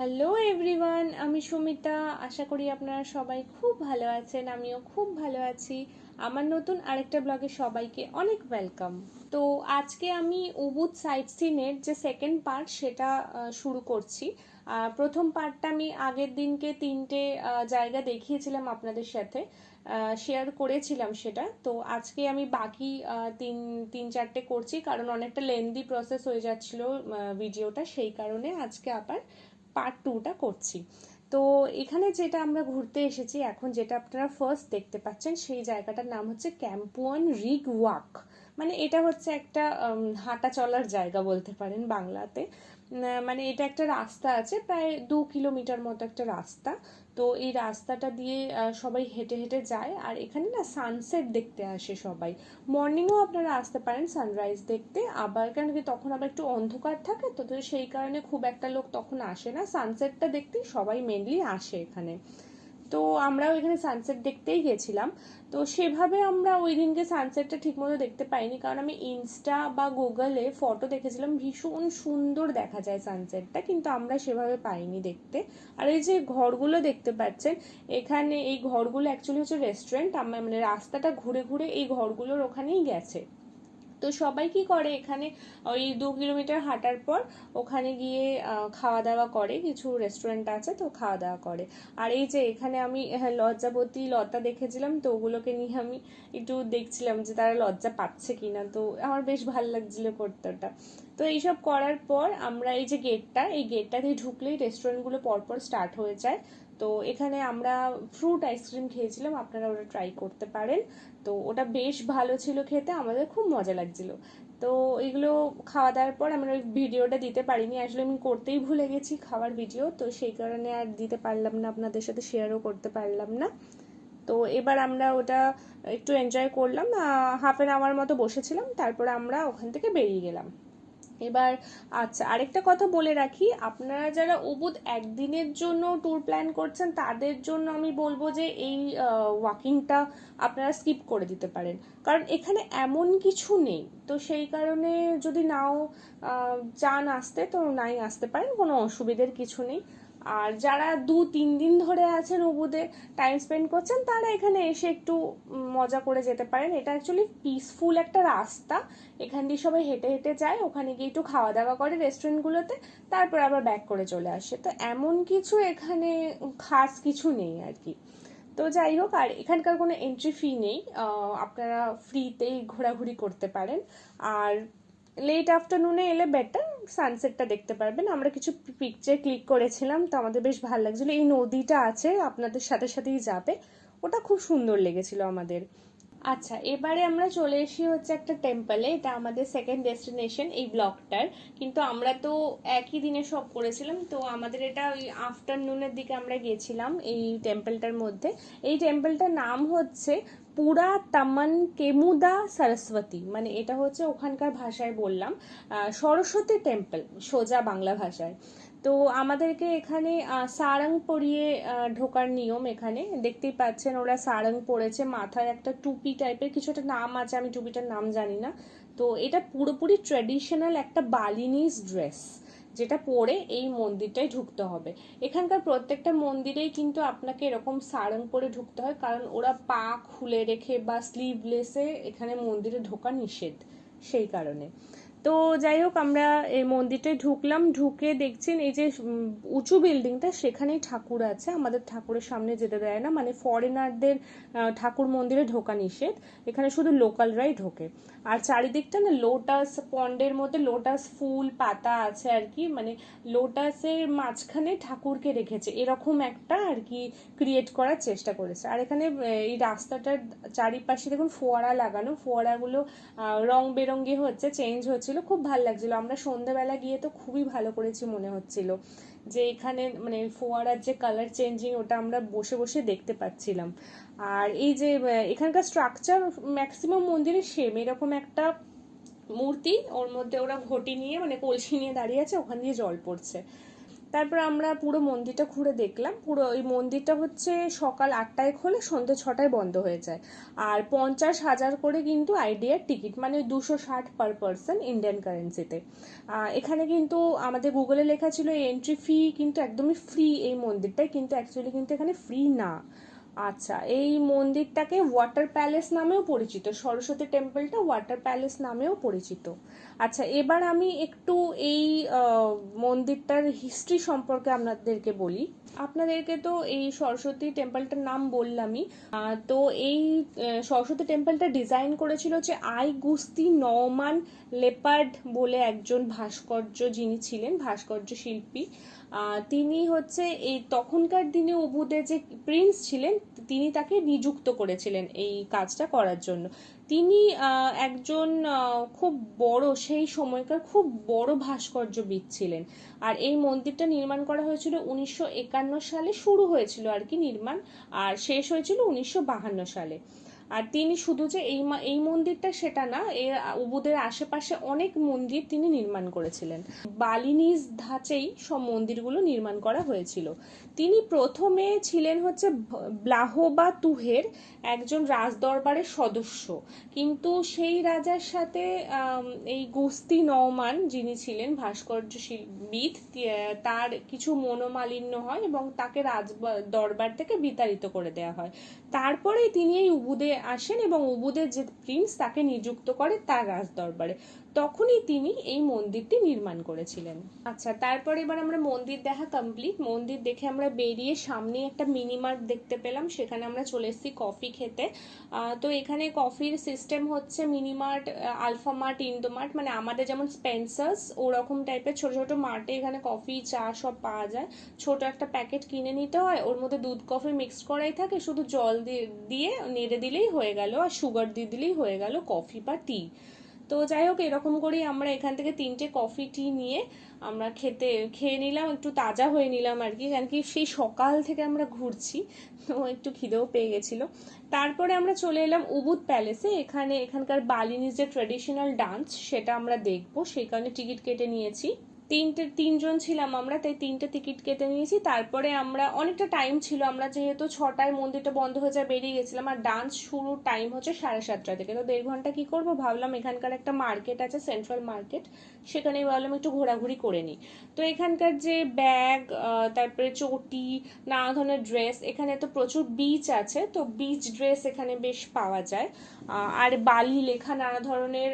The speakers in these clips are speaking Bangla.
হ্যালো এভরিওয়ান আমি সুমিতা। আশা করি আপনারা সবাই খুব ভালো আছেন, আমিও খুব ভালো আছি। আমার নতুন আরেকটা ব্লগে সবাইকে অনেক ওয়েলকাম তো আজকে আমি উবুদ সাইট সিনের যে সেকেন্ড পার্ট সেটা শুরু করছি। প্রথম পার্টটা আমি আগের দিনকে তিনটে জায়গা দেখিয়েছিলাম আপনাদের সাথে। শেয়ার করেছিলাম সেটা। তো আজকে আমি বাকি তিন তিন চারটে করছি, কারণ অনেকটা লেন্দি প্রসেস হয়ে যাচ্ছিল ভিডিওটা সেই কারণে আজকে আবার পার্ট টুটা করছি। তো এখানে যেটা আমরা ঘুরতে এসেছি, এখন যেটা আপনারা ফার্স্ট দেখতে পাচ্ছেন, সেই জায়গাটার নাম হচ্ছে ক্যাম্পুয়ান রিগ ওয়াক মানে এটা হচ্ছে একটা হাঁটা চলার জায়গা বলতে পারেন বাংলাতে। মানে এটা একটা রাস্তা আছে, প্রায় দু কিলোমিটার মতো একটা রাস্তা। তো এই রাস্তাটা দিয়ে সবাই হেঁটে হেঁটে যায়, আর এখানে না সানসেট দেখতে আসে সবাই। মর্নিংও আপনারা আসতে পারেন সানরাইজ দেখতে, আবার কেন কি তখন আবার একটু অন্ধকার থাকে তো সেই কারণে খুব একটা লোক তখন আসে না। সানসেটটা দেখতেই সবাই মেনলি আসে এখানে। তো আমরাও এখানে সানসেট দেখতেই গেছিলাম। তো সেভাবে আমরা ওই দিনকে সানসেটটা ঠিকমতো দেখতে পাইনি, কারণ আমি ইনস্টা বা গুগলে ফটো দেখেছিলাম, ভীষণ সুন্দর দেখা যায় সানসেটটা কিন্তু আমরা সেভাবে পাইনি দেখতে। আর এই যে ঘরগুলো দেখতে পাচ্ছেন, এখানে এই ঘরগুলো অ্যাকচুয়ালি হচ্ছে রেস্টুরেন্ট আমরা মানে রাস্তাটা ঘুরে ঘুরে এই ঘরগুলোর ওখানেই গেছে। তো সবাই কি করে এখানে? ওই দু কিলোমিটার হাঁটার পর ওখানে গিয়ে খাওয়া দাওয়া করে। কিছু রেস্টুরেন্ট আছে তো খাওয়া দাওয়া করে। আর এই যে এখানে আমি হ্যাঁ, লজ্জাবতী লতা দেখেছিলাম তো ওগুলোকে নিয়ে আমি একটু দেখছিলাম যে তারা লজ্জা পাচ্ছে কিনা। তো আমার বেশ ভালো লাগছিল করতে ওটা। তো এইসব করার পর আমরা এই যে গেটটা এই গেটটা দিয়ে ঢুকলেই রেস্টুরেন্টগুলো পরপর স্টার্ট হয়ে যায়। তো এখানে আমরা ফ্রুট আইসক্রিম খেয়েছিলাম, আপনারা ওটা ট্রাই করতে পারেন। তো ওটা বেশ ভালো ছিল খেতে, আমাদের খুব মজা লাগছিল। তো এগুলো খাওয়া দাওয়ার পর আমরা ওই ভিডিওটা দিতে পারিনি, আসলে আমি করতেই ভুলে গেছি খাওয়ার ভিডিও তো সেই কারণে আর দিতে পারলাম না, আপনাদের সাথে শেয়ারও করতে পারলাম না। তো এবার আমরা ওটা একটু এনজয় করলাম হাফ অ্যান আওয়ার মতো বসেছিলাম, তারপরে আমরা ওখান থেকে বেরিয়ে গেলাম। এবার আচ্ছা আরেকটা কথা বলে রাখি। আপনারা যারা উবুদ একদিনের জন্য ট্যুর প্ল্যান করছেন, তাদের জন্য আমি বলব যে এই ওয়াকিংটা আপনারা স্কিপ করে দিতে পারেন। কারণ এখানে এমন কিছু নেই। তো সেই কারণে যদি নাও চান আসতে, তো নাই আসতে পারেন, কোনো অসুবিধের কিছু নেই। আর যারা দু, তিন দিন ধরে আছেন উবুদে টাইম স্পেন্ড করছেন, তারা এখানে এসে একটু মজা করে যেতে পারেন। এটা অ্যাকচুয়ালি পিসফুল একটা রাস্তা। এখান দিয়ে সবাই হেঁটে হেঁটে যায়, ওখানে গিয়ে একটু খাওয়া দাওয়া করে রেস্টুরেন্টগুলোতে তারপর আবার ব্যাক করে চলে আসে। তো এমন কিছু এখানে খাস কিছু নেই আর কি। তো যাই হোক, আর এখানকার কোনো এন্ট্রি ফি নেই। আপনারা ফ্রিতেই ঘোরাঘুরি করতে পারেন। আর লেট আফটারনুনে এলে বেটার সানসেটটা দেখতে পারবেন। আমরা কিছু পিকচার ক্লিক করেছিলাম, তো আমাদের বেশ ভালো লাগছিল। এই নদীটা আছে, আপনাদের সাথে সাথেই যাবে। ওটা খুব সুন্দর লেগেছিল আমাদের। আচ্ছা এবারে আমরা চলে এসি হচ্ছে একটা টেম্পলে এটা আমাদের সেকেন্ড ডেস্টিনেশন এই ব্লকটার কিন্তু আমরা তো একই দিনে সব করেছিলাম, তো আমাদের এটা ওই আফটারনুনের দিকে আমরা গেছিলাম এই টেম্পলটার মধ্যে। এই টেম্পলটার নাম হচ্ছে পুরা তামান কেমুদা সরস্বতী মানে এটা হচ্ছে ওখানকার ভাষায় বললাম সরস্বতী টেম্পল, সোজা বাংলা ভাষায়। তো আমাদেরকে এখানে সারাং পরিয়ে ঢোকার নিয়ম এখানে। দেখতেই পাচ্ছেন ওরা সারাং পরেছে মাথায় একটা টুপি টাইপের কিছু একটা নাম আছে, আমি টুপিটার নাম জানি না। তো এটা পুরোপুরি ট্র্যাডিশনাল একটা বালিনিজ ড্রেস যেটা পরে এই মন্দিরটাই ঢুকতে হবে। এখানকার প্রত্যেকটা মন্দিরেই কিন্তু আপনাকে এরকম সারং পরে ঢুকতে হয়, কারণ ওরা পা খুলে রেখে বা স্লিভলেসে এখানে মন্দিরে ঢোকা নিষেধ, সেই কারণে। তো যাই হোক, আমরা এই মন্দিরটায় ঢুকলাম, ঢুকে দেখছেন এই যে উঁচু বিল্ডিংটা, সেখানেই ঠাকুর আছে। আমাদের ঠাকুরের সামনে যেতে দেয় না মানে ফরেনারদের ঠাকুর মন্দিরে ঢোকা নিষেধ। এখানে শুধু লোকালরাই ঢোকে। আর চারিদিকটা না লোটাস পন্ডের মধ্যে লোটাস ফুল, পাতা আছে আর কি মানে লোটাসের মাঝখানে ঠাকুরকে রেখেছে। এরকম একটা আর কি ক্রিয়েট করার চেষ্টা করেছে। আর এখানে এই রাস্তাটার চারিপাশে দেখুন, ফোয়ারা লাগানো। ফোয়ারাগুলো রং বেরঙ্গি হচ্ছে চেঞ্জ হচ্ছিল খুব ভালো লাগছিল। আমরা সন্ধ্যাবেলা গিয়ে তো খুবই ভালো করেছি মনে হচ্ছিল। যে এখানে মানে ফোয়ারার যে কালার চেঞ্জিং ওটা আমরা বসে বসে দেখতে পাচ্ছিলাম। আর এই যে এখানকার স্ট্রাকচার ম্যাক্সিমাম মন্দিরে সেম এরকম একটা মূর্তি, ওর মধ্যে ওরা ঘটি নিয়ে মানে কলসি নিয়ে দাঁড়িয়ে আছে, ওখান দিয়ে জল পড়ছে। তারপর আমরা পুরো মন্দিরটা ঘুরে দেখলাম। পুরো ওই মন্দিরটা হচ্ছে সকাল আটটায় খোলে, সন্ধ্যে ছটায় বন্ধ হয়ে যায়। আর পঞ্চাশ হাজার করে কিন্তু আইডিয়ার টিকিট মানে দুশো ষাট পার পারসন ইন্ডিয়ান কারেন্সিতে এখানে কিন্তু আমাদের গুগলে লেখা ছিল এন্ট্রি ফি কিন্তু একদমই ফ্রি এই মন্দিরটায়, কিন্তু অ্যাকচুয়ালি কিন্তু এখানে ফ্রি না। আচ্ছা এই মন্দিরটাকে ওয়াটার প্যালেস নামেও পরিচিত, সরস্বতী টেম্পলটা ওয়াটার প্যালেস নামেও পরিচিত। আচ্ছা এবার আমি একটু এই মন্দিরটার হিস্ট্রি সম্পর্কে আপনাদেরকে বলি। আপনাদেরকে তো এই সরস্বতী টেম্পলটার নাম বললামই। তো এই সরস্বতী টেম্পলটা ডিজাইন করেছিল হচ্ছে আই গুস্তি নওমান লেপার্ড বলে একজন ভাস্কর্য যিনি ছিলেন, ভাস্কর্য শিল্পী। তিনি হচ্ছে এই তখনকার দিনে উবুদে যে প্রিন্স ছিলেন, তিনি তাকে নিযুক্ত করেছিলেন এই কাজটা করার জন্য। তিনি একজন খুব বড়, সেই সময়কার খুব বড় ভাস্কর্যবিদ ছিলেন। আর এই মন্দিরটা নির্মাণ করা হয়েছিল উনিশশো একান্ন সালে, শুরু হয়েছিল আর কি নির্মাণ, আর শেষ হয়েছিল উনিশশো সালে। আর তিনি শুধু যে এই এই মন্দিরটা সেটা না এর উবুদের আশেপাশে অনেক মন্দির তিনি নির্মাণ করেছিলেন। বালিনিজ ধাঁচেই সব মন্দিরগুলো নির্মাণ করা হয়েছিল। তিনি প্রথমে ছিলেন হচ্ছে ব্লাহোবা তুহের একজন রাজদরবারের সদস্য। কিন্তু সেই রাজার সাথে এই গুস্তি নওমান যিনি ছিলেন ভাস্কর্য শিল্পীবিদ তার কিছু মনোমালিন্য হয় এবং তাকে রাজ দরবার থেকে বিতাড়িত করে দেওয়া হয়। তারপরে তিনি এই উবুদে আসেন এবং উবুদের যে প্রিন্স তাকে নিযুক্ত করে তার রাজদরবারে। তখনই তিনি এই মন্দিরটি নির্মাণ করেছিলেন। আচ্ছা তারপর এবার আমরা মন্দির দেখা কমপ্লিট মন্দির দেখে আমরা বেরিয়ে সামনে একটা মিনি মার্ট দেখতে পেলাম। সেখানে আমরা চলে এসেছি কফি খেতে। তো এখানে কফির সিস্টেম হচ্ছে mini mart Alfa mart Indo mart মানে আমাদের যেমন স্পেন্সার্স ওরকম টাইপের ছোট ছোট মার্টে এখানে কফি চা সব পাওয়া যায়। ছোট একটা প্যাকেট কিনে নিতে হয়। ওর মধ্যে দুধ কফি মিক্সড করাই থাকে। শুধু জল দিয়ে নেড়ে দিলেই হয়ে গেল, আর সুগার দিয়ে দিলেই হয়ে গেল কফি বা টি তো যাই হোক, এরকম করেই আমরা এখান থেকে তিনটে কফি টি নিয়ে আমরা খেতে, খেয়ে নিলাম, একটু তাজা হয়ে নিলাম আর কি। কারণ কি সেই সকাল থেকে আমরা ঘুরছি, তো একটু খিদেও পেয়ে গেছিল। তারপরে আমরা চলে এলাম উবুদ প্যালেসে এখানে এখানকার বালিনিজ যে ট্রেডিশনাল ডান্স সেটা আমরা দেখব। সেই কারণে টিকিট কেটে নিয়েছি। তিনটে, তিনজন ছিলাম আমরা, তাই তিনটে টিকিট কেটে নিয়েছি। তারপরে আমরা, অনেকটা টাইম ছিল, আমরা যেহেতু ছটায় মন্দিরটা বন্ধ হয়ে যায়, বেরিয়ে গেছিলাম। আর ডান্স শুরুর টাইম হচ্ছে সাড়ে সাতটা থেকে তো দেড় ঘণ্টা কি করব? ভাবলাম এখানকার একটা মার্কেট আছে সেন্ট্রাল মার্কেট সেখানে ভাবলাম একটু ঘোরাঘুরি করে নিই। তো এখানকার যে ব্যাগ তারপরে চটি, নানা ধরনের ড্রেস এখানে তো প্রচুর বিচ আছে। তো বিচ ড্রেস এখানে বেশ পাওয়া যায়। আর বালি লেখা নানা ধরনের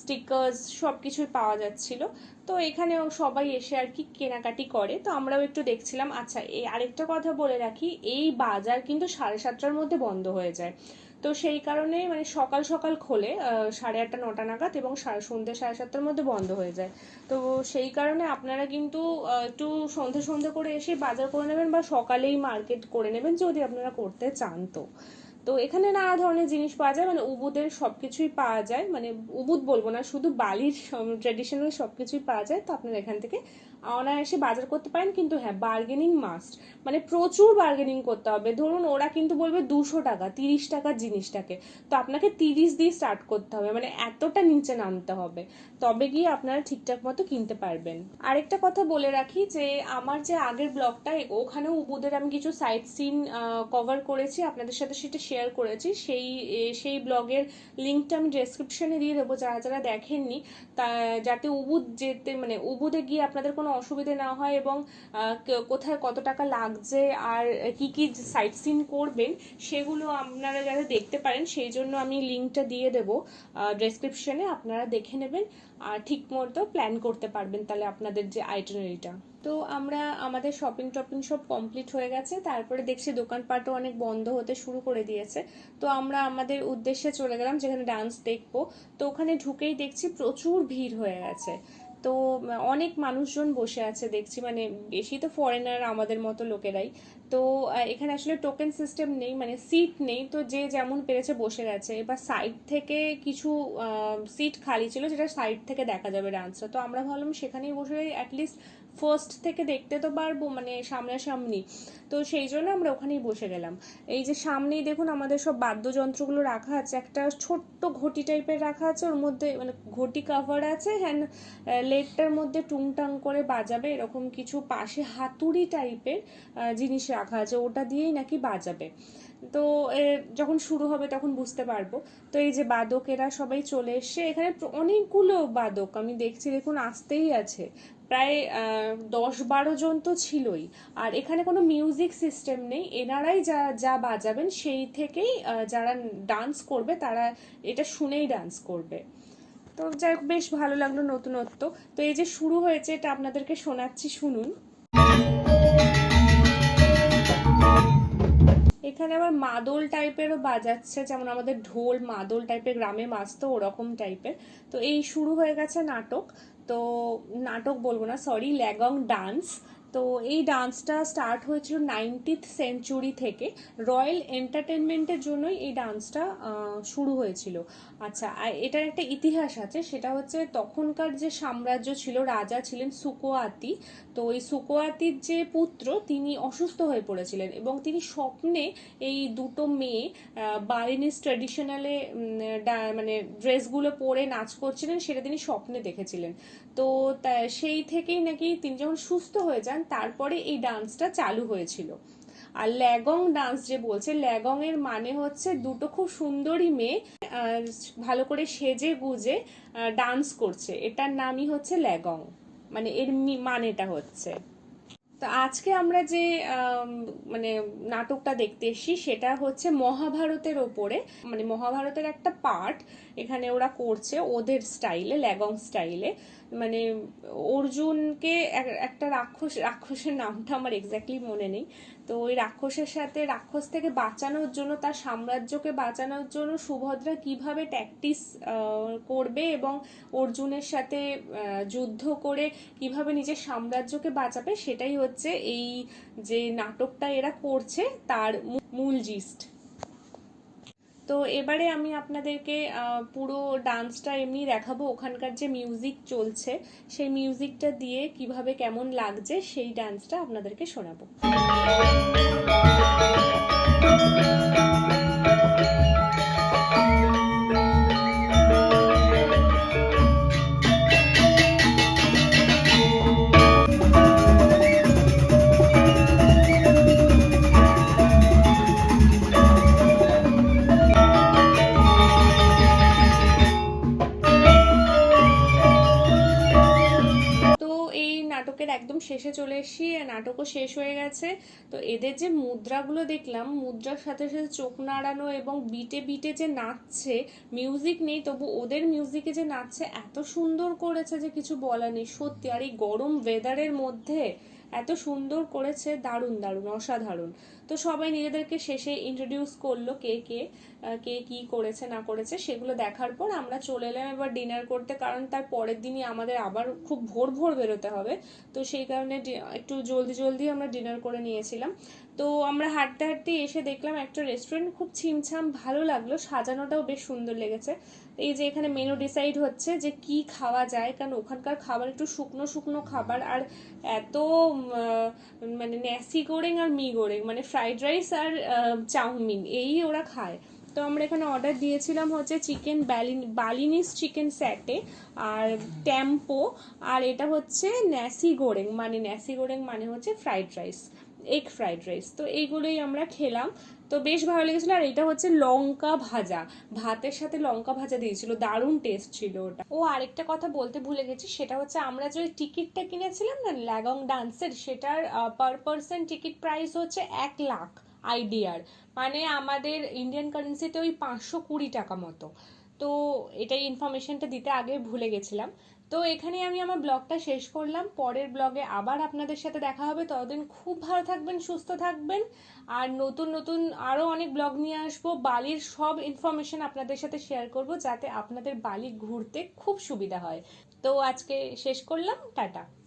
স্টিকার্স সব কিছুই পাওয়া যাচ্ছিল। তো এখানেও সবাই এসে আর কি কেনাকাটি করে। তো আমরাও একটু দেখছিলাম আচ্ছা এই আরেকটা কথা বলে রাখি, এই বাজার কিন্তু সাড়ে সাতটার মধ্যে বন্ধ হয়ে যায়। তো সেই কারণে মানে সকাল সকাল খোলে সাড়ে আটটা, নটা নাগাদ এবং সন্ধ্যে সাড়ে সাতটার মধ্যে বন্ধ হয়ে যায়। তো সেই কারণে আপনারা কিন্তু একটু সন্ধে সন্ধে করে এসে বাজার করে নেবেন বা সকালেই মার্কেট করে নেবেন যদি আপনারা করতে চান তো। তো এখানে নানা ধরনের জিনিস পাওয়া যায় মানে উবুদের সব কিছুই পাওয়া যায় মানে উবুদ বলব না, শুধু বালির ট্রেডিশনাল সব কিছুই পাওয়া যায়, তো আপনারা এখান থেকে অনায়াসে বাজার করতে পারেন, কিন্তু হ্যাঁ বার্গেনিং মাস্ট মানে প্রচুর বার্গেনিং করতে হবে। ধরুন ওরা কিন্তু বলবে দুশো টাকা, তিরিশ টাকার জিনিসটাকে, তো আপনাকে তিরিশ দিয়ে স্টার্ট করতে হবে মানে এতটা নিচে নামতে হবে। তবে গিয়ে আপনারা ঠিকঠাক মতো কিনতে পারবেন। আরেকটা কথা বলে রাখি যে, আমার যে আগের ব্লগটা ওখানেও উবুদের আমি কিছু সাইট সিন কভার করেছি, আপনাদের সাথে সেটা শেয়ার করেছি। সেই সেই ব্লগের লিঙ্কটা আমি ডেসক্রিপশনে দিয়ে দেবো, যারা যারা দেখেননি, তা, যাতে উবুদ যেতে মানে উবুদে গিয়ে আপনাদের কোনো অসুবিধে না হয় এবং কোথায় কত টাকা লাগছে আর কি কি সাইট সিন করবেন, সেগুলো আপনারা যাতে দেখতে পারেন, সেই জন্য আমি লিঙ্কটা দিয়ে দেবো ডেসক্রিপশনে আপনারা দেখে নেবেন। ঠিক মতো প্ল্যান করতে পারবেন তাহলে আপনাদের যে আইটিনারিটা তো আমরা, আমাদের শপিং টপিং সব কমপ্লিট হয়ে গেছে। তারপরে দেখছি দোকানপাটও অনেক বন্ধ হতে শুরু করে দিয়েছে। তো আমরা আমাদের উদ্দেশ্যে চলে গেলাম যেখানে ডান্স দেখব। তো ওখানে ঢুকেই দেখছি প্রচুর ভিড় হয়ে গেছে। তো, অনেক মানুষজন বসে আছে দেখছি। মানে বেশি তো ফরেনার আমাদের মতো লোকেরাই। তো এখানে আসলে টোকেন সিস্টেম নেই মানে সিট নেই, তো যে যেমন পেরেছে বসে গেছে। এবার সাইড থেকে কিছু সিট খালি ছিল, যেটা সাইড থেকে দেখা যাবে ডান্সটা তো আমরা ভাবলাম সেখানেই বসে অ্যাটলিস্ট ফার্স্ট থেকে দেখতে তো পারব মানে সামনাসামনি। তো সেই জন্য আমরা ওখানেই বসে গেলাম। এই যে সামনেই দেখুন আমাদের সব বাদ্যযন্ত্রগুলো রাখা আছে, একটা ছোট্ট ঘটি টাইপের রাখা আছে, ওর মধ্যে মানে ঘটি কাভার আছে হ্যান্ড লেটটার মধ্যে টুংটাং করে বাজাবে, এরকম কিছু পাশে হাতুড়ি টাইপের জিনিস রাখা আছে, ওটা দিয়েই নাকি বাজাবে। তো যখন শুরু হবে তখন বুঝতে পারব। তো এই যে বাদকেরা সবাই চলে এসছে, এখানে অনেকগুলো বাদক, আমি দেখছি দেখুন আসতেই আছে। প্রায় দশ বারো জন তো ছিলই। আর এখানে কোনো মিউজিক সিস্টেম নেই। এনারাই যা যা বাজাবেন সেই থেকেই যারা ডান্স করবে তারা এটা শুনেই ডান্স করবে। তো যাই হোক, বেশ ভালো লাগল নতুনত্ব। তো এই যে শুরু হয়েছে, এটা আপনাদেরকে শোনাচ্ছি, শুনুন। এখানে আবার মাদল টাইপেরও বাজাচ্ছে, যেমন আমাদের ঢোল মাদল টাইপের, গ্রামে বাজতো ওরকম টাইপের। তো এই শুরু হয়ে গেছে নাটক। তো নাটক বলব না সরি ল্যাগং ডান্স। তো এই ডান্সটা স্টার্ট হয়েছিল নাইনটিথ সেঞ্চুরি থেকে। রয়্যাল এন্টারটেনমেন্টের জন্যই এই ডান্সটা শুরু হয়েছিল। আচ্ছা আর এটার একটা ইতিহাস আছে, সেটা হচ্ছে তখনকার যে সাম্রাজ্য ছিল, রাজা ছিলেন সুকোয়াতি। তো এই সুকোয়াতির যে পুত্র, তিনি অসুস্থ হয়ে পড়েছিলেন এবং তিনি স্বপ্নে এই দুটো মেয়ে বালিনিস ট্র্যাডিশনালে মানে ড্রেসগুলো পরে নাচ করছিলেন, সেটা তিনি স্বপ্নে দেখেছিলেন। তো সেই থেকেই নাকি তিনি যখন সুস্থ হয়ে যান, তারপরে এই ডান্সটা চালু হয়েছিল। আর ল্যাগং ডান্স যে বলছে ল্যাগং এর মানে হচ্ছে দুটো খুব সুন্দরী মেয়ে ভালো করে সেজে গুজে ডান্স করছে। এটার নামই হচ্ছে ল্যাগং। মানে এর মানেটা হচ্ছে। তো আজকে আমরা যে মানে নাটকটা দেখতে এসেছি, সেটা হচ্ছে মহাভারতের ওপরে। মানে মহাভারতের একটা পার্ট, এখানে ওরা করছে ওদের স্টাইলে, ল্যাগং স্টাইলে। মানে অর্জুনকে এক- একটা রাক্ষস, রাক্ষসের নামটা আমার এক্স্যাক্টলি মনে নেই। তো ওই রাক্ষসের সাথে, রাক্ষস থেকে বাঁচানোর জন্য, তার সাম্রাজ্যকে বাঁচানোর জন্য সুভদ্রা কীভাবে ট্যাকটিস করবে এবং অর্জুনের সাথে যুদ্ধ করে কীভাবে নিজের সাম্রাজ্যকে বাঁচাবে, সেটাই হচ্ছে এই যে নাটকটা এরা করছে, তার মূল জিস্ট তো এবারে আমি আপনাদেরকে পুরো ডান্সটা এমনি দেখাবো। ওখানকার যে মিউজিক চলছে, সেই মিউজিকটা দিয়ে কীভাবে কেমন লাগছে, সেই ডান্সটা আপনাদেরকে শোনাবো। নাটকের একদম শেষে চলে এসেছি নাটকও শেষ হয়ে গেছে। তো এদের যে মুদ্রাগুলো দেখলাম, মুদ্রার সাথে সাথে চোখ নাড়ানো এবং বিটে বিটে যে নাচছে মিউজিক নেই, তবু ওদের মিউজিকে যে নাচছে, এত সুন্দর করেছে যে কিছু বলা নেই। সত্যি, আর এই গরম ওয়েদারের মধ্যে এত সুন্দর করেছে, দারুণ দারুণ, অসাধারণ। তো সবাই নিজেদেরকে শেষে ইন্ট্রোডিউস করল কে কে। কে কি করেছে, না করেছে, সেগুলো দেখার পর আমরা চলে এলাম এবার ডিনার করতে। কারণ তার পরের দিনই আমাদের আবার খুব ভোর ভোর বেরোতে হবে। তো সেই কারণে একটু জলদি জলদি আমরা ডিনার করে নিয়েছিলাম। তো আমরা হাঁটতে হাঁটতে এসে দেখলাম একটা রেস্টুরেন্ট খুব ছিমছাম, ভালো লাগল। সাজানোটাও বেশ সুন্দর লেগেছে। এই যে এখানে মেনু ডিসাইড হচ্ছে যে কি খাওয়া যায়, কারণ ওখানকার খাবার একটু শুকনো শুকনো খাবার আর এত মানে ন্যাসি গোরেং আর মি গোরেং মানে ফ্রাইড রাইস আর চাউমিন, এই ওরা খায়। তো আমরা এখানে অর্ডার দিয়েছিলাম হচ্ছে চিকেন বালিনিস চিকেন স্যাটে আর টেম্পো আর এটা হচ্ছে ন্যাসি গোরেং মানে ন্যাসি গোরেং মানে হচ্ছে fried rice egg fried rice তো এইগুলোই আমরা খেলাম। তো বেশ ভালো লেগেছিলো আর এটা হচ্ছে লঙ্কা ভাজা, ভাতের সাথে লঙ্কা ভাজা দিয়েছিল, দারুণ টেস্ট ছিল ওটা। ও আরেকটা কথা বলতে ভুলে গেছি, সেটা হচ্ছে আমরা যে টিকিটটা কিনেছিলাম না ল্যাগং ডান্সের সেটার পার পার্সন টিকিট প্রাইস হচ্ছে এক লাখ। আইডিয়ার মানে আমাদের ইন্ডিয়ান কারেন্সিতে ওই পাঁচশো কুড়ি টাকা মতো। তো এটাই ইনফরমেশনটা দিতে আগে ভুলে গেছিলাম। তো এখানে আমি আমার ব্লগটা শেষ করলাম। পরের ব্লগে আবার আপনাদের সাথে দেখা হবে। ততদিন খুব ভালো থাকবেন, সুস্থ থাকবেন। আর নতুন নতুন আরও অনেক ব্লগ নিয়ে আসব। বালির সব ইনফরমেশন আপনাদের সাথে শেয়ার করব, যাতে আপনাদের বালি ঘুরতে খুব সুবিধা হয়। তো আজকে শেষ করলাম। টাটা।